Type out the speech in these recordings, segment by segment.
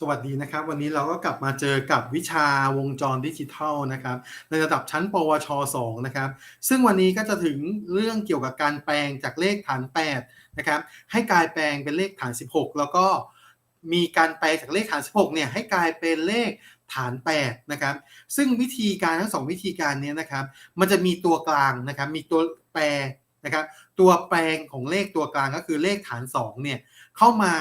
สวัสดีนะครับ วันนี้เราก็กลับมาเจอกับวิชาวงจรดิจิทัลนะครับในระดับชั้น ปวช 2 นะครับ ซึ่งวันนี้ก็จะถึงเรื่องเกี่ยวกับการแปลงจากเลขฐาน8นะครับให้กลายแปลงเป็นเลขฐาน 16 แล้วก็มีการแปลงจากเลขฐาน 16เนี่ยให้กลายเป็นเลขฐาน8นะครับซึ่งวิธีการทั้งสองวิธีการเนี้นะครับมันจะมีตัวกลางนะครับมีตัวแปรนะครับตัวแปลงของเลขตัวกลางก็คือเลขฐาน2เนี่ยเข้ามา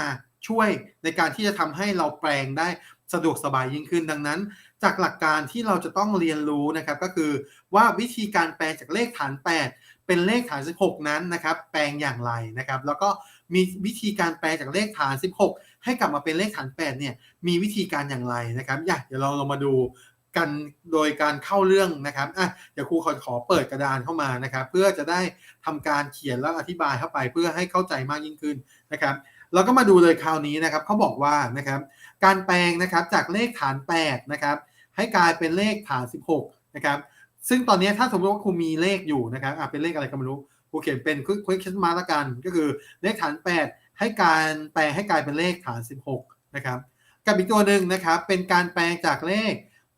ช่วยในการที่จะทำให้เราแปลงได้สะดวกสบายยิ่งขึ้นดังนั้น จากหลักการที่เราจะต้องเรียนรู้นะครับก็คือว่าวิธีการแปลงจากเลขฐาน 8 เป็นเลขฐาน 16 นั้นนะครับแปลงอย่างไรนะครับ แล้วก็มีวิธีการแปลงจากเลขฐาน 16 ให้กลับมาเป็นเลขฐาน 8 เนี่ยมีวิธีการอย่างไรนะครับอยากเดี๋ยวเราลองมาดูกันโดยการเข้าเรื่องนะครับอะเดี๋ยวครูขอขอเปิดกระดานเข้ามานะครับ เพื่อจะได้ทำการเขียนแล้วอธิบายเข้าไปเพื่อให้เข้าใจมากยิ่งขึ้นนะครับ เราก็มาดูเลยคราวนี้นะครับเขาบอกว่านะครับการแปลงนะครับจากเลขฐาน8นะครับให้กลายเป็นเลขฐาน 16นะครับซึ่งตอนนี้ถ้าสมมติว่าครูมีเลขอยู่นะครับอะเป็นเลขอะไรก็ไม่รู้ครูเขียนเป็นควิกคิสมาละกัน ก็คือเลขฐาน 8 ให้การแปลงให้กลายเป็นเลขฐาน 16นะครับกับอีกตัวหนึ่งนะครับเป็นการแปลงจากเลข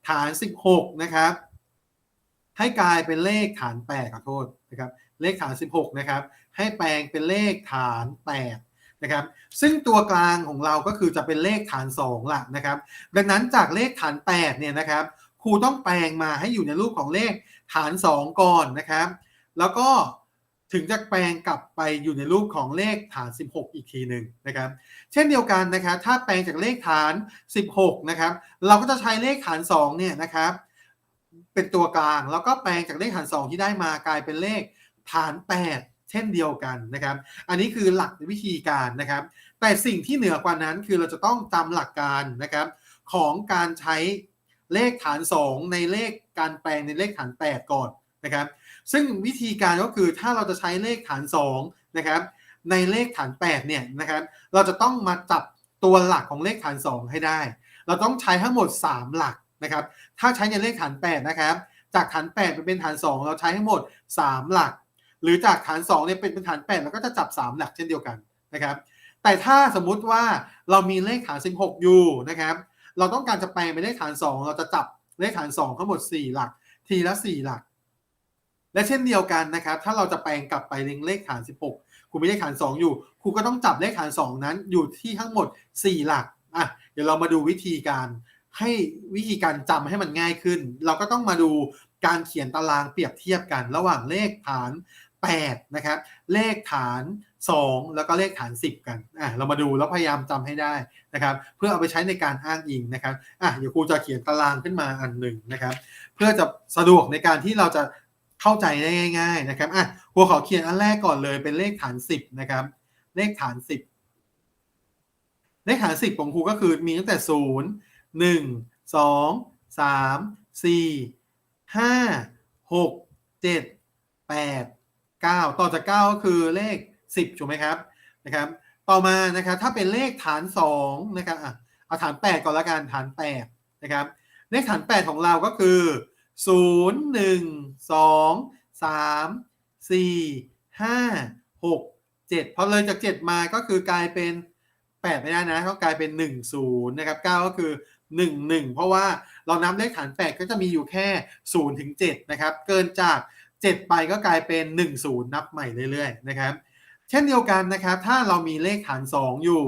ฐาน 16นะครับให้กลายเป็นเลขฐาน 8ขอโทษนะครับเลขฐาน 16นะครับให้แปลงเป็นเลขฐาน 8 นะครับซึ่งตัวกลางของเราก็คือจะเป็นเลขฐาน 2ละนะครับดังนั้นจากเลขฐาน8เนี่ยนะครับครูต้องแปลงมาให้อยู่ในรูปของเลขฐาน 2 ก่อนนะครับแล้วก็ถึงจะแปลงกลับไปอยู่ในรูปของเลขฐาน 16 อีกทีหนึ่งนะครับ เช่นเดียวกันนะครับถ้าแปลงจากเลขฐาน 16 นะครับ เราก็จะใช้เลขฐาน 2 เนี่ยนะครับ เป็นตัวกลางแล้วก็แปลงจากเลขฐาน 2 ที่ได้มากลายเป็นเลขฐาน 8 เช่นเดียวกันนะครับ อันนี้คือหลักวิธีการนะครับ แต่สิ่งที่เหนือกว่านั้นคือเราจะต้องจำหลักการนะครับ ของการใช้เลขฐาน 2 ในเลขการแปลงในเลขฐาน 8 ก่อนนะครับ ซึ่งวิธีการก็คือถ้าเราจะใช้เลขฐาน2นะครับ ในเลขฐาน8เนี่ยนะครับ เราจะต้องมาจับตัวหลักของเลขฐาน 2 ให้ได้ เราต้องใช้ทั้งหมด 3 หลักนะครับ ถ้าใช้ในเลขฐาน8นะครับ จากฐาน8ไปเป็นฐาน 2 เราใช้ทั้งหมด 3 หลัก หรือจากฐาน2เนี่ยเป็นเป็นฐาน8เราก็จะจับ 3 หลักเช่นเดียวกันนะครับ แต่ถ้าสมมุติว่าเรามีเลขฐาน 16 อยู่นะครับ เราต้องการจะแปลงเป็นเลขฐาน 2 เราจะจับเลขฐาน 2 ทั้งหมด 4 หลัก ทีละ 4 หลัก และเช่นเดียวกันนะครับ ถ้าเราจะแปลงกลับไปเเลขฐาน 16ครูมีเลขฐาน 2 อยู่ครูก็ต้องจับเลขฐาน 2 นั้นอยู่ที่ทั้งหมด 4 หลักอะเดี๋ยวเรามาดูวิธีการให้วิธีการจำให้มันง่ายขึ้น เราก็ต้องมาดูการเขียนตารางเปรียบเทียบกัน ระหว่างเลขฐาน 8 นะครับ เลขฐาน 2 แล้วก็เลขฐาน 10 กันอะเรามาดูแล้วพยายามจำให้ได้นะครับ เพื่อเอาไปใช้ในการอ้างอิงนะครับอะเดี๋ยวครูจะเขียนตารางขึ้นมาอันหนึ่งนะครับ เพื่อจะสะดวกในการที่เราจะเข้าใจได้ง่าย ๆ นะครับอะครูขอเขียนอันแรกก่อนเลยเป็นเลขฐาน 10 นะครับ เลขฐาน 10 เลขฐาน 10 ของครูก็คือมีตั้งแต่ 0 1 2 3 4 5 6 7 8 9 ต่อจาก 9 ก็คือเลข 10 ถูกไหมครับนะครับ ต่อมานะครับถ้าเป็นเลขฐาน2นะครับอะเอาฐาน 8 ก่อนละกันฐาน8นะครับเลขฐาน 8 ของเราก็คือ 0 1 2 3 4 5 6 7 พอเลยจาก 7 มาก็คือกลายเป็น 8 ไม่ได้นะก็กลายเป็น 1 0นะครับ9ก็คือ 1 1 เพราะว่าเรานับเลขฐาน 8 ก็จะมีอยู่แค่0ถึง7นะครับเกินจาก 7 ไปก็กลายเป็น 1 0 นับใหม่เรื่อยๆนะครับ เช่นเดียวกันนะครับ ถ้าเรามีเลขฐาน 2 อยู่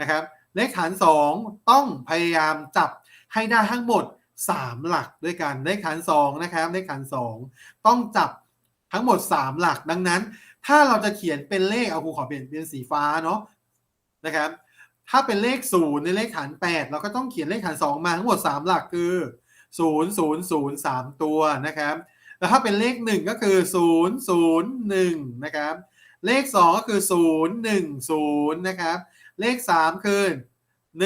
นะครับเลขฐาน 2 ต้องพยายามจับให้ได้ทั้งหมด 3 หลักด้วยกันเลขฐาน2นะครับเลขฐาน 2 ต้องจับทั้งหมด 3 หลักดังนั้น ถ้าเราจะเขียนเป็นเลขเอาครูขอเปลี่ยนเป็นสีฟ้าเนาะนะครับถ้าเป็นเลข0ในเลขฐาน 8 เราก็ต้องเขียนเลขฐาน 2 มาทั้งหมด 3 หลักคือ 0 0 0 3 ตัวนะครับ แล้วถ้าเป็นเลข 1 ก็คือ 0 0 1 นะครับ เลข 2 ก็คือ 0 1 0 นะครับ เลข 3 คือ 1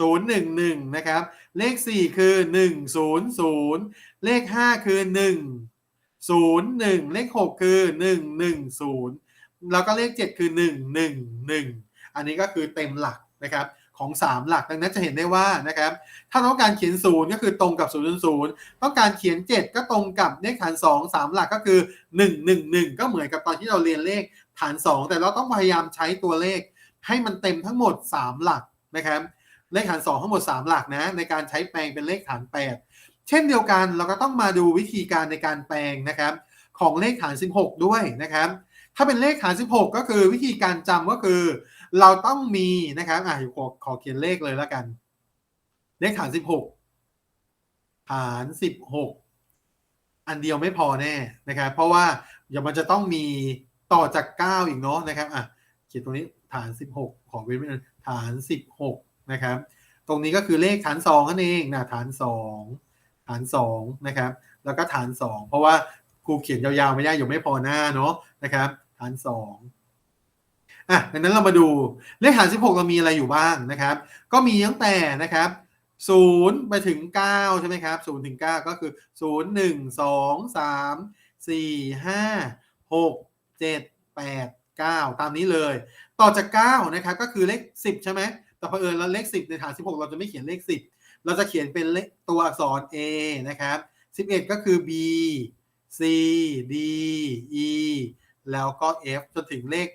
0 1 1 นะครับ เลข 4 คือ 1 0 0 เลข 5 คือ 1 0 1 เลข 6 คือ 1 1 0 แล้วก็เลข 7 คือ 1 1 1 อันนี้ก็คือเต็มหลักนะครับ ของ 3 หลัก ดังนั้นจะเห็นได้ว่านะครับถ้าต้องการเขียน 0 ก็คือตรงกับ0 0 0 ต้องการเขียน 7 ก็ตรงกับเลขฐาน 2 3 หลักก็คือ 1 1 1 ก็เหมือนกับตอนที่เราเรียนเลขฐาน 2 แต่เราต้องพยายามใช้ตัวเลข ให้มันเต็มทั้งหมด 3 หลักนะครับเลขฐาน 2 ทั้งหมด 3 หลักนะในการใช้แปลงเป็นเลขฐาน 8 เช่นเดียวกันเราก็ต้องมาดูวิธีการในการแปลงนะครับของเลขฐาน 16 ด้วยนะครับถ้าเป็นเลขฐาน 16 ก็คือวิธีการจำก็คือ เราต้องมีนะครับอะขอขอเขียนเลขเลยแล้วกัน เลขฐาน16ฐาน16อันเดียวไม่พอแน่นะครับ เพราะว่าเดี๋ยวมันจะต้องมีต่อจาก9อีกเนาะนะครับอะเขียนตรงนี้ฐาน16ของเว้นไว้เลยฐาน16นะครับ ตรงนี้ก็คือเลขฐาน2นั่นเองนะฐาน2ฐาน2นะครับ แล้วก็ฐาน2เพราะว่าครูเขียนยาวๆไม่ได้อยู่ไม่พอหน้าเนาะนะครับ ฐาน2อ่ะดังนั้นเรามาดูเลขฐาน16 เรามีอะไรอยู่บ้างนะครับ ก็มีตั้งแต่นะครับ0ไปถึง9ใช่ไหมครับ0ถึง9ก็คือ 0 1 2 3 4 5 6 7 8 9 ตามนี้เลย ต่อจาก 9 นะครับ ก็คือเลข 10 ใช่ไหมแต่เผอิญเราเลข 10 ในฐาน 16 เราจะไม่เขียนเลข 10 เราจะเขียนเป็นเลขตัวอักษร A นะครับ 11 ก็คือ B C D E แล้วก็ F จนถึงเลข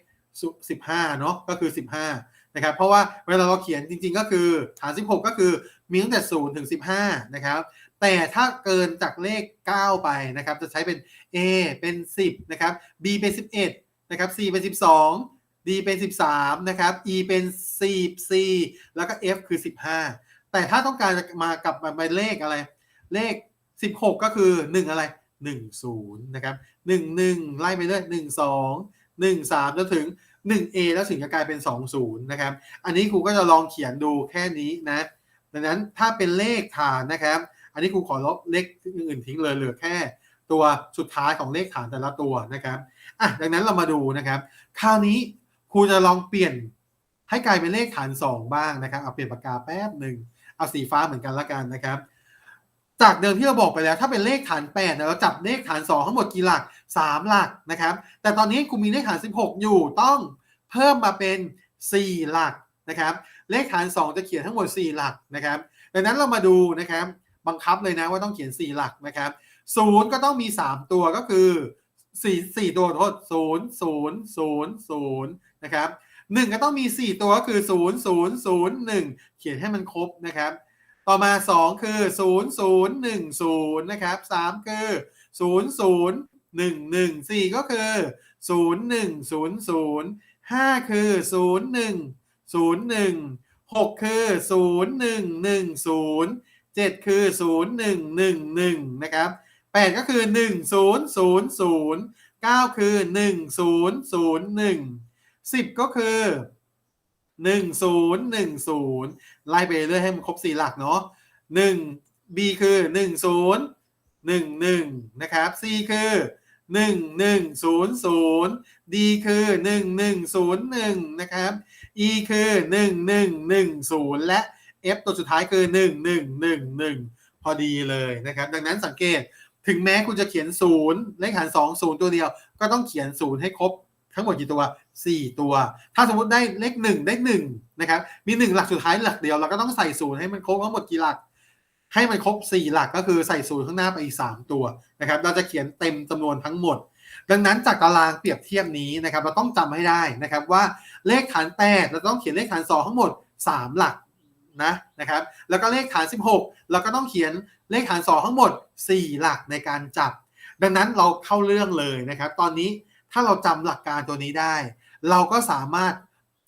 15เนาะก็คือ15นะครับเพราะว่าเวลาเราเขียนจริงๆก็คือฐาน 16 ก็คือมีตั้งแต่0ถึง 15 นะครับ แต่ถ้าเกินจากเลข 9 ไปนะครับ จะใช้เป็น A เป็น 10 นะครับ B เป็น 11 นะครับ C เป็น 12 D เป็น 13 นะครับ E เป็น10 C แล้วก็ F คือ 15 แต่ถ้าต้องการจะมากลับมาเป็นเลขอะไร เลข 16 ก็คือ 1 อะไร 1 0 นะครับ 1 1 ไล่ไปเรื่อย1 2 1 3จนถึง 1A แล้วถึงจะกลายเป็น 20 นะครับ อันนี้ครูก็จะลองเขียนดูแค่นี้นะ ดังนั้นถ้าเป็นเลขฐานนะครับ อันนี้ครูขอลบเลขอื่นทิ้งเลยเหลือแค่ ตัวสุดท้ายของเลขฐานแต่ละตัวนะครับอะดังนั้นเรามาดูนะครับ คราวนี้ครูจะลองเปลี่ยนให้กลายเป็นเลขฐาน 2 บ้างนะครับ เอาเปลี่ยนปากกาแป๊บหนึ่งเอาสีฟ้าเหมือนกันละกันนะครับ จากเดิมที่เราบอกไปแล้ว ถ้าเป็นเลขฐาน8เนี่ยเราจับเลขฐาน 2 ทั้งหมดกี่หลัก 3 หลักนะครับ แต่ตอนนี้ครูมีเลขฐาน 16 อยู่ต้องเพิ่มมาเป็น 4 หลักนะครับ เลขฐาน 2 จะเขียนทั้งหมด 4 หลักนะครับ ดังนั้นเรามาดูนะครับบังคับเลยนะว่าต้องเขียน 4 หลักนะครับ0ก็ต้องมี 3 ตัวก็คือ 4 4 ตัวโทษ0 0 0 0นย์ศูนย์ศูนย์นะครับ1ก็ต้องมี 4 ตัวก็คือ 0 0 0 1 เขียนให้มันครบนะครับ ต่อมา 2 คือ 0 0 1 0 นะครับ 3 คือ 0 0 1 1 4 ก็คือ 0 1 0 0 5 คือ 0 1 0 1 6 คือ 0 1 1 0 7 คือ 0 1 1 1 นะครับ 8 ก็คือ 1 0 0 0 9 คือ 1 0 0 1 10 ก็คือ 1 0 1 0 ไล่ไปเรื่อยให้มันครบ 4 หลักเนาะ1 B คือ 1 0 1 1 นะครับ C คือ 1 1 0 0 D คือ 1 1 0 1 นะครับ E คือ 1 1 1 0 และ F ตัวสุดท้ายคือ 1 1 1 1 พอดีเลยนะครับ ดังนั้นสังเกตถึงแม้คุณจะเขียน 0 เลขหาร2 0 ตัวเดียว ก็ต้องเขียน 0 ให้ครบทั้งหมดกี่ตัว 4 ตัว ถ้าสมมติได้เลข1ได้1นะครับ มี1หลักสุดท้ายหลักเดียวเราก็ต้องใส่0ให้มันครบทั้งหมดกี่หลัก ให้มันครบ 4 หลักก็คือใส่0ข้างหน้าไปอีก 3 ตัวนะครับ เราจะเขียนเต็มจำนวนทั้งหมด ดังนั้นจากตารางเปรียบเทียบนี้นะครับ เราต้องจำให้ได้นะครับว่าเลขฐาน8เราต้องเขียนเลขฐาน 2 ทั้งหมด 3 หลักนะนะครับ แล้วก็เลขฐาน 16 เราก็ต้องเขียนเลขฐาน 2 ทั้งหมด 4 หลักในการจับ ดังนั้นเราเข้าเรื่องเลยนะครับ ตอนนี้ถ้าเราจำหลักการตัวนี้ได้ เราก็สามารถ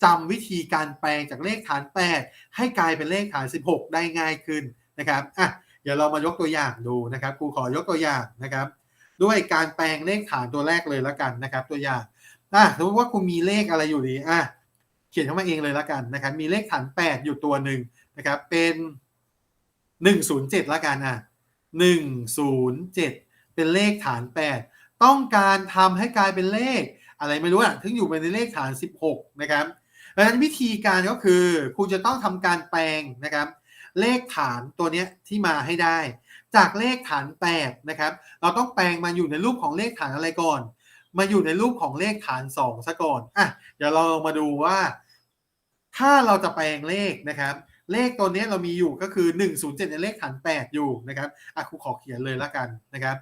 จำวิธีการแปลงจากเลขฐาน 8 ให้กลายเป็นเลขฐาน 16 ได้ง่ายขึ้นนะครับอะเดี๋ยวเรามายกตัวอย่างดูนะครับครูขอยกตัวอย่างนะครับ ด้วยการแปลงเลขฐานตัวแรกเลยแล้วกันนะครับ ตัวอย่างอะสมมติว่าคุณมีเลขอะไรอยู่ดีอะเขียนเข้ามาเองเลยแล้วกันนะครับ มีเลขฐาน 8 อยู่ตัวหนึ่งนะครับ เป็น 107แล้วกันอะ107 เป็นเลขฐาน 8 ต้องการทำให้กลายเป็นเลข อะไรไม่รู้อะถึงอยู่ในเลขฐาน 16 นะครับดังนั้นวิธีการก็คือ คุณจะต้องทำการแปลงนะครับ เลขฐานตัวเนี้ยที่มาให้ได้ จากเลขฐาน 8 นะครับ เราต้องแปลงมาอยู่ในรูปของเลขฐานอะไรก่อน มาอยู่ในรูปของเลขฐาน 2ซะก่อนอะเดี๋ยวเราลองมาดูว่า ถ้าเราจะแปลงเลขนะครับ เลขตัวนี้เรามีอยู่ก็คือ 107 ในเลขฐาน 8 อยู่นะครับอะครูขอเขียนเลยละกันนะครับ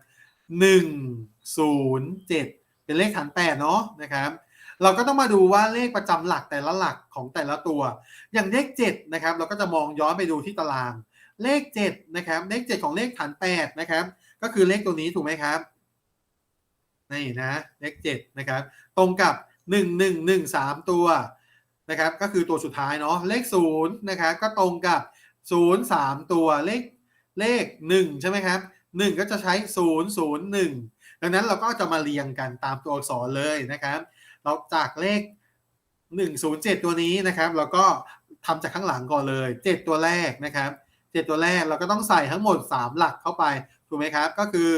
107 เป็นเลขฐาน8เนาะนะครับ เราก็ต้องมาดูว่าเลขประจำหลักแต่ละหลักของแต่ละตัว อย่างเลข7นะครับ เราก็จะมองย้อนไปดูที่ตาราง เลข7นะครับ เลข 7 ของเลขฐาน8นะครับ ก็คือเลขตัวนี้ถูกไหมครับนี่นะเลข7นะครับ ตรงกับ 1 1 1 3 ตัวนะครับ ก็คือตัวสุดท้ายเนาะเลข0นะครับก็ตรงกับ 0 3 ตัวเลขเลข 1 ใช่ไหมครับ 1 ก็จะใช้ 0 0 1 ดังนั้นเราก็จะมาเรียงกันตามตัวอักษรเลยนะครับ เราจากเลข 107 ตัวนี้นะครับ เราก็ทำจากข้างหลังก่อนเลย 7 ตัวแรกนะครับ 7 ตัวแรกเราก็ต้องใส่ทั้งหมด 3 หลักเข้าไปถูกไหมครับ ก็คือ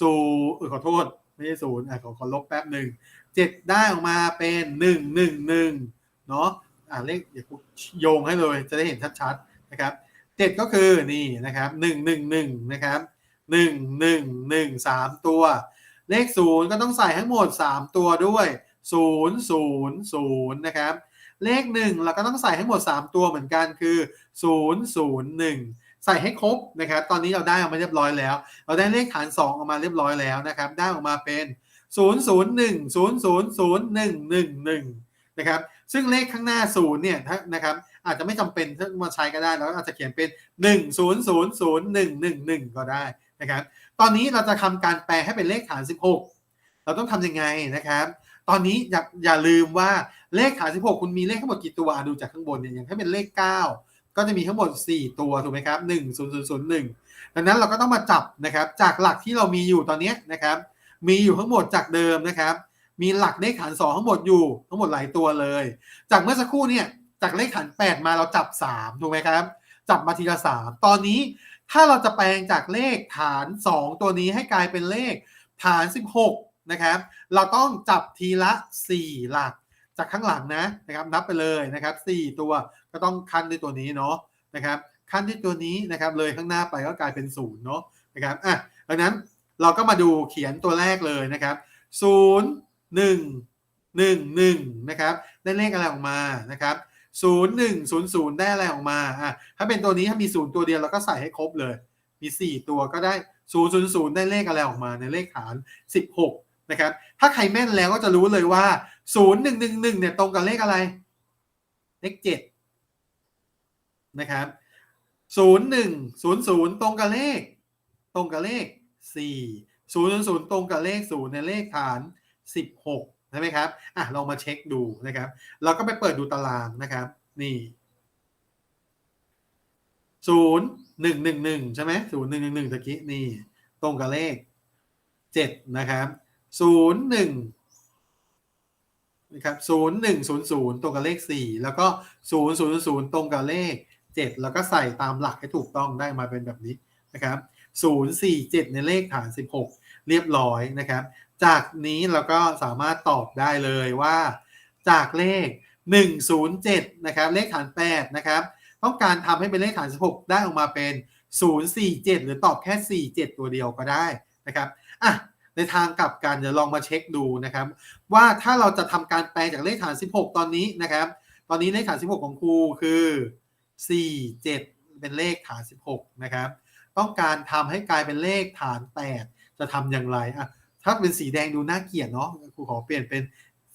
ศูนย์ขอโทษ ไม่ใช่ศูนย์ขอขอลบแป๊บหนึ่งเจ็ดได้ออกมาเป็นหนึ่งหนึ่งหนึ่งเนาะอ่าเลขเดี๋ยวโยงให้เลยจะได้เห็นชัดๆนะครับเจ็ดก็คือนี่นะครับหนึ่งหนึ่งหนึ่งนะครับหนึ่งหนึ่งหนึ่งสามตัว เลขศูนย์ก็ต้องใส่ทั้งหมดสามตัวด้วยศูนย์ศูนย์ศูนย์นะครับ เลขหนึ่งเราก็ต้องใส่ทั้งหมด 3 ตัวเหมือนกันคือ 0 0 1 ใส่ให้ครบนะครับ ตอนนี้เราได้ออกมาเรียบร้อยแล้ว เราได้เลขฐาน 2 ออกมาเรียบร้อยแล้วนะครับ ได้ออกมาเป็น 0 0 1 0 0 0 1 1 1 นะครับ ซึ่งเลขข้างหน้า 0 เนี่ยนะครับ อาจจะไม่จำเป็นถ้ามาใช้ก็ได้แล้วอาจจะเขียนเป็น 1 0 0 0 1 1 1 ก็ได้ นะครับ ตอนนี้เราจะทำการแปลให้เป็นเลขฐาน 16 เราต้องทำยังไงนะครับ ตอนนี้อย่าอย่าลืมว่าเลขฐาน 16 คุณมีเลขทั้งหมดกี่ตัวดูจากข้างบนเนี่ยอย่างถ้าเป็นเลข 9 ก็จะมีทั้งหมด 4 ตัวถูกไหมครับ1 0 0 0 1ดังนั้นเราก็ต้องมาจับนะครับ จากหลักที่เรามีอยู่ตอนนี้นะครับ มีอยู่ทั้งหมดจากเดิมนะครับ มีหลักเลขฐาน 2 ทั้งหมดอยู่ทั้งหมดหลายตัวเลย จากเมื่อสักครู่เนี่ยจากเลขฐาน 8 มาเราจับ 3 ถูกไหมครับ จับมาทีละ 3 ตอนนี้ ถ้าเราจะแปลงจากเลขฐาน 2 ตัวนี้ให้กลายเป็นเลขฐาน 16 นะครับ เราต้องจับทีละ 4 หลัก จากข้างหลังนะนะครับ นับไปเลยนะครับ 4 ตัวก็ต้องคั้นด้วยตัวนี้เนาะนะครับคั้นด้วยตัวนี้นะครับ เลยข้างหน้าไปก็กลายเป็นศูนย์เนาะนะครับอะดังนั้นเราก็มาดูเขียนตัวแรกเลยนะครับ 0 1 1 1 นะครับ ได้เลขอะไรออกมานะครับ ศูนย์หนึ่งศูนย์ศูนย์ได้อะไรออกมาอะถ้าเป็นตัวนี้ถ้ามีศูนย์ตัวเดียวเราก็ใส่ให้ครบเลย มีสี่ตัวก็ได้ศูนย์ศูนย์ศูนย์ได้เลขอะไรออกมาในเลขฐานสิบหกนะครับ ถ้าใครแม่นแล้วก็จะรู้เลยว่าศูนย์หนึ่งหนึ่งหนึ่งเนี่ยตรงกับเลขอะไร เลขเจ็ดนะครับศูนย์หนึ่งศูนย์ศูนย์ตรงกับเลข ตรงกับเลขสี่ศูนย์ศูนย์ตรงกับเลขศูนย์ในเลขฐานสิบหก ใช่ไหมครับอะลองมาเช็คดูนะครับ เราก็ไปเปิดดูตารางนะครับ นี่ศูนย์หนึ่งหนึ่งหนึ่งใช่ไหมศูนย์หนึ่งหนึ่งหนึ่งตะกี้นี่ ตรงกับเลขเจ็ดนะครับศูนย์หนึ่งนะครับศูนย์หนึ่งศูนย์ศูนย์ตรงกับเลขสี่แล้วก็ศูนย์ศูนย์ศูนย์ตรงกับเลขเจ็ดแล้วก็ใส่ตามหลักให้ถูกต้องได้มาเป็นแบบนี้นะครับศูนย์สี่เจ็ดในเลขฐานสิบหกเรียบร้อยนะครับ จากนี้เราก็สามารถตอบได้เลยว่า จากเลข 107 นะครับเลขฐาน 8 นะครับ ต้องการทำให้เป็นเลขฐาน 16 ได้ออกมาเป็น 047 หรือตอบแค่ 47 ตัวเดียวก็ได้นะครับอะในทางกลับกันเดี๋ยวลองมาเช็คดูนะครับ ว่าถ้าเราจะทำการแปลงจากเลขฐาน 16 ตอนนี้นะครับ ตอนนี้เลขฐาน 16 ของครูคือ 47 เป็นเลขฐาน 16 นะครับ ต้องการทำให้กลายเป็นเลขฐาน 8 จะทำอย่างไรอะ ถ้าเป็นสีแดงดูน่าเกลียดเนาะครูขอเปลี่ยนเป็น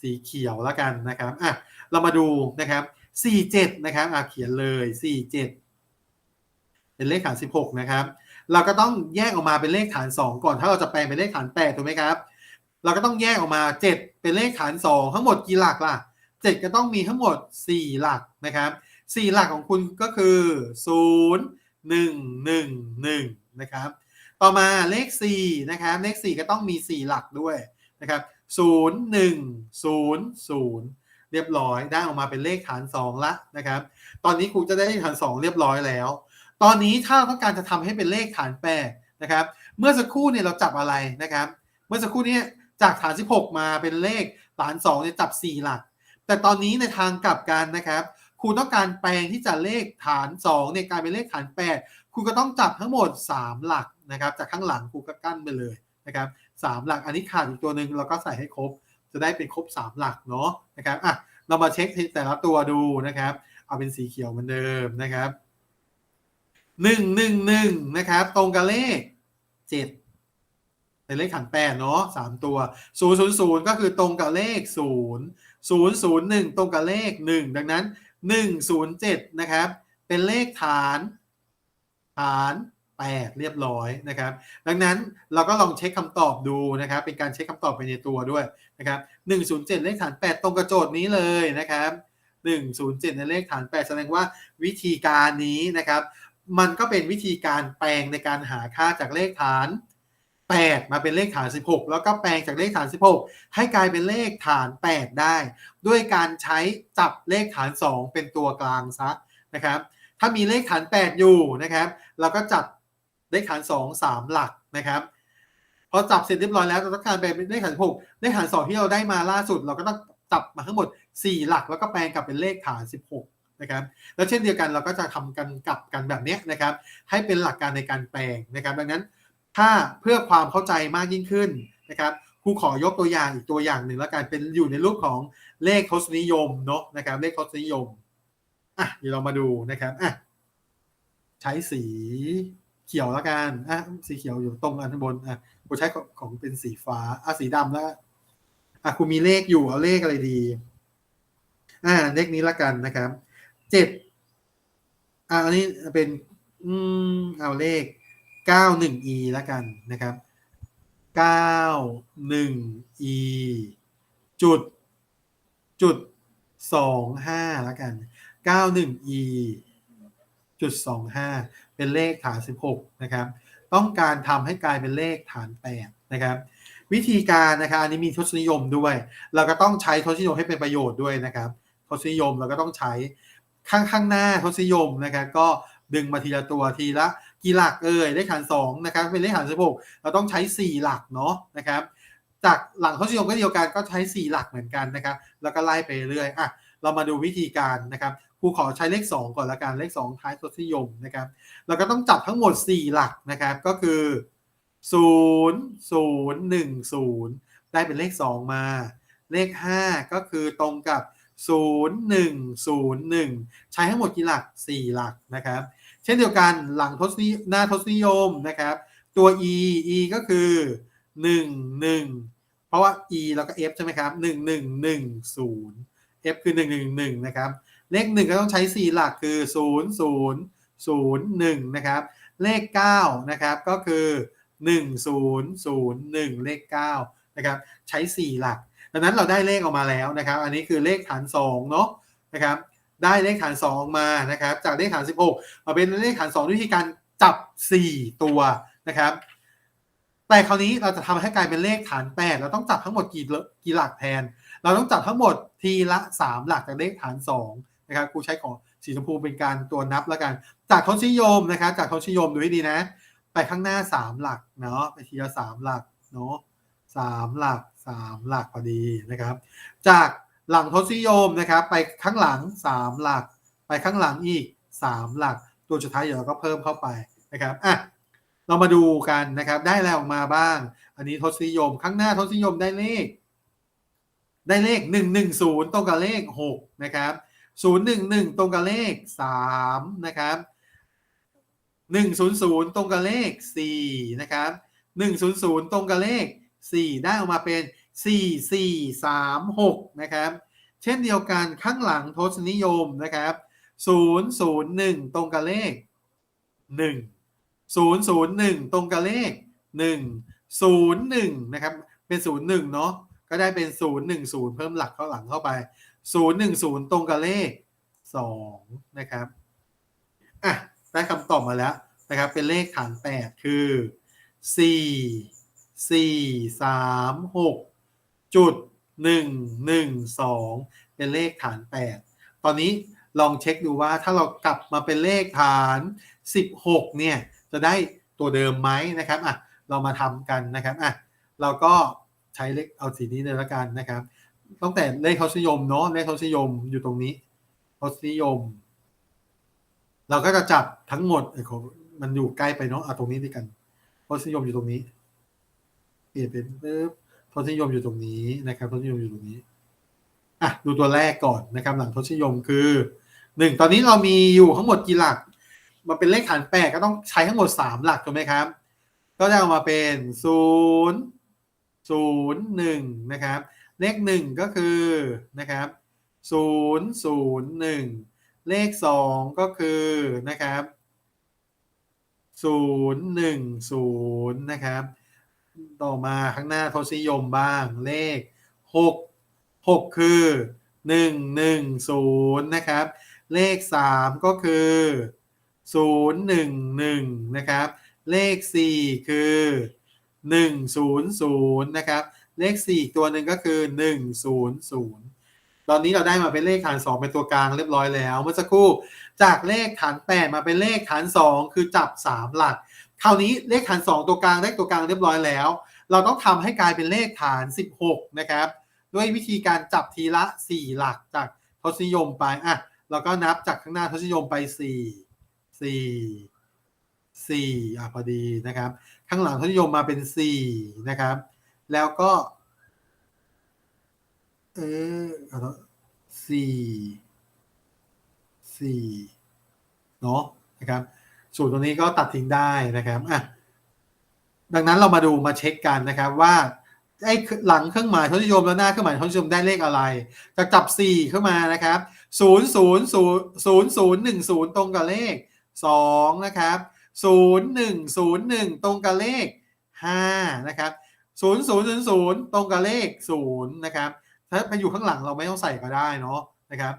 สีเขียวแล้วกันนะครับอะเรามาดูนะครับ47นะครับอะเขียนเลย47เป็นเลขฐาน 16 นะครับ เราก็ต้องแยกออกมาเป็นเลขฐาน 2 ก่อน ถ้าเราจะแปลงเป็นเลขฐาน 8 ถูกไหมครับ เราก็ต้องแยกออกมา 7 เป็นเลขฐาน 2 ทั้งหมดกี่หลักล่ะ 7 ก็ต้องมีทั้งหมด 4 หลักนะครับ 4 หลักของคุณก็คือ 0 1 1 1 นะครับ ต่อมาเลข 4 นะครับเลข 4 ก็ต้องมี 4 หลักด้วยนะครับ0 1 0 0 เรียบร้อยได้ออกมาเป็นเลขฐาน 2 ละนะครับ ตอนนี้ครูจะได้ฐาน 2 เรียบร้อยแล้ว ตอนนี้ถ้าเราต้องการจะทำให้เป็นเลขฐานแปดนะครับ เมื่อสักครู่เนี่ยเราจับอะไรนะครับ เมื่อสักครู่นี้จากฐาน 16 มาเป็นเลขฐาน2เนี่ยจับ 4 หลัก แต่ตอนนี้ในทางกลับกันนะครับครูต้องการแปลงที่จะเลขฐาน2เนี่ยกลายเป็นเลขฐาน 8ครูก็ต้องจับทั้งหมด 3 หลัก นะครับจากข้างหลังครูก็กั้นไปเลยนะครับ3หลักอันนี้ขาดอีกตัวหนึ่งเราก็ใส่ให้ครบ จะได้เป็นครบ 3 หลักเนาะนะครับอะเรามาเช็คแต่ละตัวดูนะครับ เอาเป็นสีเขียวเหมือนเดิมนะครับหนึ่งหนึ่งหนึ่งนะครับตรงกับเลขเจ็ดเป็นเลขขันแปดเนาะสามตัวศูนย์ศูนย์ศูนย์ก็คือตรงกับเลขศูนย์001ตรงกับเลข1ดังนั้น107นะครับ เป็นเลขฐาน ฐาน 8 เรียบร้อยนะครับ ดังนั้นเราก็ลองเช็คคำตอบดูนะครับ เป็นการเช็คคำตอบไปในตัวด้วยนะครับ 107 เลขฐาน 8 ตรงกับโจทย์นี้เลยนะครับ 107 ในเลขฐาน 8 แสดงว่าวิธีการนี้นะครับ มันก็เป็นวิธีการแปลงในการหาค่าจากเลขฐาน 8 มาเป็นเลขฐาน 16 แล้วก็แปลงจากเลขฐาน 16 ให้กลายเป็นเลขฐาน 8 ได้ ด้วยการใช้จับเลขฐาน 2 เป็นตัวกลางซะนะครับ ถ้ามีเลขฐาน 8 อยู่นะครับ เราก็จับ เลขฐาน2 3 หลักนะครับพอจับเสร็จเรียบร้อยแล้วเราต้องการแปลงเป็นเลขฐาน6เลขฐาน2ที่เราได้มาล่าสุด เราก็ต้องจับมาทั้งหมด 4 หลัก แล้วก็แปลงกลับเป็นเลขฐาน 16นะครับแล้วเช่นเดียวกันเราก็จะทำกันกลับกันแบบนี้นะครับให้เป็นหลักการในการแปลงนะครับดังนั้นถ้าเพื่อความเข้าใจมากยิ่งขึ้นนะครับครูขอยกตัวอย่างอีกตัวอย่างหนึ่งแล้วกันเป็นอยู่ในรูปของเลขทศนิยมเนาะนะครับเลขทศนิยมอะเดี๋ยวเรามาดูนะครับอะใช้สี เขียวแล้วกันอะสีเขียวอยู่ตรงอันบนอะครูใช้ของของเป็นสีฟ้าอะสีดำแล้วอะครูมีเลขอยู่เอาเลขอะไรดีอ่าเลขนี้ละกันนะครับเจ็ดอะอันนี้เป็น อืมเอาเลขเก้าหนึ่ง e ล้วกันนะครับ 91e จุด จุด25แล้วกัน 91e จุด25 เป็นเลขฐาน 16 นะครับ ต้องการทำให้กลายเป็นเลขฐาน 8 นะครับ วิธีการนะครับอันนี้มีทศนิยมด้วย เราก็ต้องใช้ทศนิยมให้เป็นประโยชน์ด้วยนะครับ ทศนิยมเราก็ต้องใช้ข้างข้างหน้าทศนิยมนะครับก็ดึงมาทีละตัวทีละกี่หลักเอ่ยเลขฐาน2นะครับเป็นเลขฐาน 16 เราต้องใช้ 4 หลักเนาะนะครับจากหลังทศนิยมก็เดียวกันก็ใช้ 4 หลักเหมือนกันนะครับแล้วก็ไล่ไปเรื่อยอะเรามาดูวิธีการนะครับ ครูขอใช้เลข 2 ก่อนละกันเลข 2 ท้ายทศนิยมนะครับเราก็ต้องจับทั้งหมด 4 หลักนะครับก็คือ 0 0 1 0 ได้เป็นเลข 2 มา เลข 5 ก็คือตรงกับ 0 1 0 1 ใช้ทั้งหมดกี่หลัก 4 หลักนะครับ เช่นเดียวกันหลังทศนิหน้าทศนิยมนะครับตัว e e ก็คือ 1 1 เพราะว่า e แล้วก็ f ใช่ไหมครับ 1 1 1 0 f คือ 1 1 1 นะครับ เลข1ก็ต้องใช้ 4 หลักคือ 0 0 0 1 นะครับ เลข 9 นะครับก็คือ 1 0 0 1 เลข 9 นะครับ ใช้ 4 หลัก ดังนั้นเราได้เลขออกมาแล้วนะครับ อันนี้คือเลขฐาน2เนาะนะครับ ได้เลขฐาน2มานะครับ จากเลขฐาน 16 มาเป็นเลขฐาน2ด้วยวิธีการจับ 4 ตัวนะครับแต่คราวนี้เราจะทำให้กลายเป็นเลขฐาน 8 เราต้องจับทั้งหมดกี่กี่หลักแทน เราต้องจับทั้งหมดทีละ 3 หลักจากเลขฐาน 2 นะครับครูใช้ของสีชมพูเป็นการตัวนับแล้วกัน จากทศนิยมนะครับจากทศนิยมดูให้ดีนะ ไปข้างหน้า3หลักเนาะไปทีละ3หลักเนาะ3หลัก3หลักพอดีนะครับ จากหลังทศนิยมนะครับ ไปข้างหลัง3หลัก ไปข้างหลังอีก3หลัก ตัวสุดท้ายเดี๋ยวเราก็เพิ่มเข้าไปนะครับอะเรามาดูกันนะครับ ได้อะไรออกมาบ้าง อันนี้ทศนิยม ข้างหน้าทศนิยมได้เลข ได้เลข110ตรงกับเลข6นะครับ 011 ตรงกับเลข 3 นะครับ 100 ตรงกับเลข 4 นะครับ 100 ตรงกับเลข 4 ได้ออกมาเป็น 4 4 3 6 นะครับ เช่นเดียวกันข้างหลังทศนิยมนะครับ001 ตรงกับเลข 1 001 ตรงกับเลข 1 01 นะครับ เป็น 01 เนาะก็ได้เป็น 010 เพิ่มหลักเข้าหลังเข้าไป 010ตรงกับเลข2นะครับอะได้คำตอบมาแล้วนะครับ เป็นเลขฐาน8คือ4 4 3 6จุด1 1 2เป็นเลขฐาน8ตอนนี้ลองเช็คดูว่าถ้าเรากลับมาเป็นเลขฐาน 16 เนี่ย จะได้ตัวเดิมไหมนะครับอะเรามาทำกันนะครับอะเราก็ใช้เลขเอาสีนี้เลยละกันนะครับ ตั้งแต่เลขทศนิยมเนาะเลขทศนิยมอยู่ตรงนี้ทศนิยม เราก็จะจับทั้งหมดเออของมันอยู่ใกล้ไปเนาะเอาตรงนี้ดีกันทศนิยมอยู่ตรงนี้เปลี่ยนเป็นปึ๊บทศนิยมอยู่ตรงนี้นะครับทศนิยมอยู่ตรงนี้อะดูตัวแรกก่อนนะครับ หลังทศนิยมคือหนึ่งตอนนี้เรามีอยู่ทั้งหมดกี่หลักมาเป็นเลขฐานแปดก็ต้องใช้ทั้งหมดสามหลักถูกไหมครับ ก็จะเอามาเป็นศูนย์ศูนย์หนึ่งนะครับ เลข1ก็คือนะครับ0 0 1เลข2ก็คือนะครับ0 1 0นะครับ ต่อมาข้างหน้าทศนิยมบ้างเลข6 6คือ1 1 0นะครับ เลข3ก็คือ0 1 1นะครับ เลข4คือ1 0 0นะครับ เลข4อีกตัวหนึ่งก็คือ1 0 0ตอนนี้เราได้มาเป็นเลขฐาน2เป็นตัวกลางเรียบร้อยแล้ว เมื่อสักครู่จากเลขฐาน8มาเป็นเลขฐาน2คือจับ3หลัก คราวนี้เลขฐาน2ตัวกลางได้ตัวกลางเรียบร้อยแล้ว เราต้องทำให้กลายเป็นเลขฐาน16นะครับ ด้วยวิธีการจับทีละ4หลักจากทศนิยมไปอะเราก็นับจากข้างหน้าทศนิยมไป4 4 4อะพอดีนะครับ ข้างหลังทศนิยมมาเป็น4นะครับ แล้วก็ เออเสี่สี่เนาะนะครับสูตรตัวนี้ก็ตัดทิ้งได้นะครับอะดังนั้นเรามาดูมาเช็คกันนะครับว่าไอ้หลังเครื่องหมายทศนิยมแล้วหน้าเครื่องหมายทศนิยมได้เลขอะไรจะจับ 4 เข้ามานะครับ 0 0 0 0 0 1 0 ตรงกับเลข 2 นะครับ 0 1 0 1 ตรงกับเลข 5 นะครับ ศูนย์ศูนย์ศูนย์ศูนย์ตรงกับเลขศูนย์นะครับ ถ้าไปอยู่ข้างหลังเราไม่ต้องใส่ก็ได้เนาะนะครับ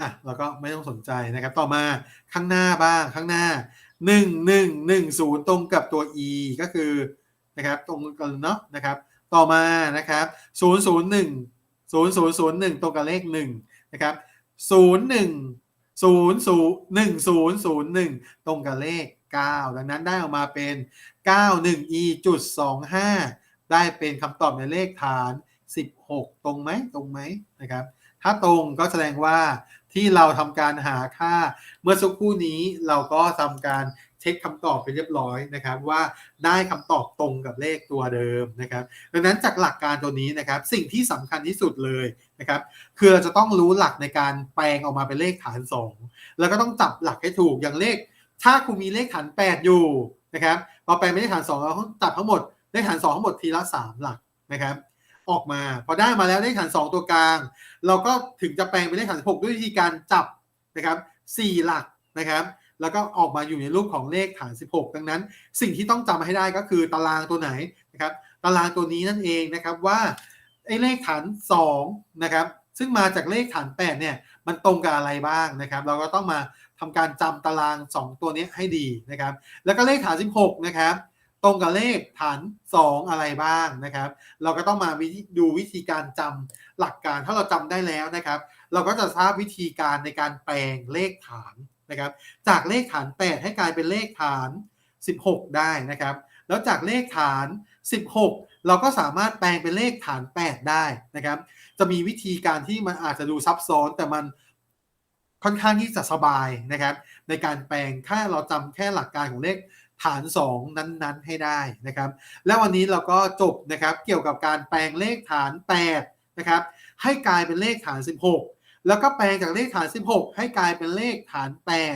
อะเราก็ไม่ต้องสนใจนะครับ ต่อมาข้างหน้าบ้างข้างหน้าหนึ่งหนึ่งหนึ่งศูนย์ตรงกับตัว e ก็คือนะครับ ตรงกันเนาะนะครับ ต่อมานะครับศูนย์ศูนย์หนึ่งศูนย์ศูนย์ศูนย์หนึ่งตรงกับเลขหนึ่งนะครับศูนย์หนึ่งศูนย์ศูนย์หนึ่งศูนย์ศูนย์หนึ่งตรงกับเลข 9 ดังนั้นได้ออกมาเป็น 91 e จุด25 ได้เป็นคำตอบในเลขฐาน 16 ตรงไหมตรงไหมนะครับ ถ้าตรงก็แสดงว่าที่เราทำการหาค่าเมื่อสักครู่นี้เราก็ทำการเช็คคำตอบไปเรียบร้อยนะครับ ว่าได้คำตอบตรงกับเลขตัวเดิมนะครับ ดังนั้นจากหลักการตัวนี้นะครับ สิ่งที่สำคัญที่สุดเลยนะครับคือเราจะต้องรู้หลักในการแปลงออกมาเป็นเลขฐาน 2 แล้วก็ต้องจับหลักให้ถูกอย่างเลข ถ้าคุณมีเลขฐาน 8 อยู่นะครับพอแปลงเป็นเลขฐาน 2 เราต้องจับทั้งหมดเลขฐาน 2 ทั้งหมดทีละ 3 หลักนะครับ ออกมาพอได้มาแล้วเลขฐาน 2 ตัวกลาง เราก็ถึงจะแปลงเป็นเลขฐาน 6 ด้วยวิธีการจับนะครับ 4 หลักนะครับ แล้วก็ออกมาอยู่ในรูปของเลขฐาน 16 ดังนั้น สิ่งที่ต้องจำให้ได้ก็คือตารางตัวไหนนะครับตารางตัวนี้นั่นเองนะครับว่าไอ้เลขฐาน2นะครับซึ่งมาจากเลขฐาน 8 เนี่ยมันตรงกับอะไรบ้างนะครับ เราก็ต้องมา ทำการจำตาราง 2 ตัวนี้ให้ดีนะครับ แล้วก็เลขฐาน 16 นะครับ ตรงกับเลขฐาน 2 อะไรบ้างนะครับ เราก็ต้องมาดูวิธีการจำหลักการถ้าเราจำได้แล้วนะครับ เราก็จะทราบวิธีการในการแปลงเลขฐานนะครับ จากเลขฐาน 8 ให้กลายเป็นเลขฐาน 16 ได้นะครับ แล้วจากเลขฐาน 16เราก็สามารถแปลงเป็นเลขฐาน 8 ได้นะครับ จะมีวิธีการที่มันอาจจะดูซับซ้อน แต่มัน ค่อนข้างที่จะสบายนะครับ ในการแปลงแค่เราจำแค่หลักการของเลขฐาน 2 นั้นๆ ให้ได้นะครับ แล้ววันนี้เราก็จบนะครับเกี่ยวกับการแปลงเลขฐาน8นะครับให้กลายเป็นเลขฐาน 16 แล้วก็แปลงจากเลขฐาน 16 ให้กลายเป็นเลขฐาน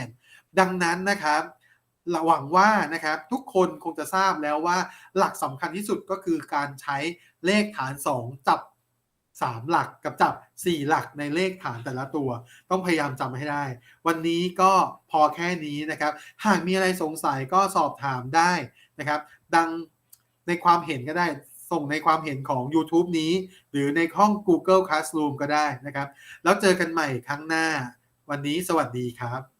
8 ดังนั้นนะครับหวังว่านะครับทุกคนคงจะทราบแล้วว่าหลักสำคัญที่สุดก็คือการใช้เลขฐาน 2 จับ 3 หลักกับจับ 4 หลักในเลขฐานแต่ละตัว ต้องพยายามจำให้ได้ วันนี้ก็พอแค่นี้นะครับ หากมีอะไรสงสัยก็สอบถามได้นะครับ ดังในความเห็นก็ได้ส่งในความเห็นของ YouTube นี้ หรือในห้อง Google Classroom ก็ได้นะครับ แล้วเจอกันใหม่ครั้งหน้า วันนี้สวัสดีครับ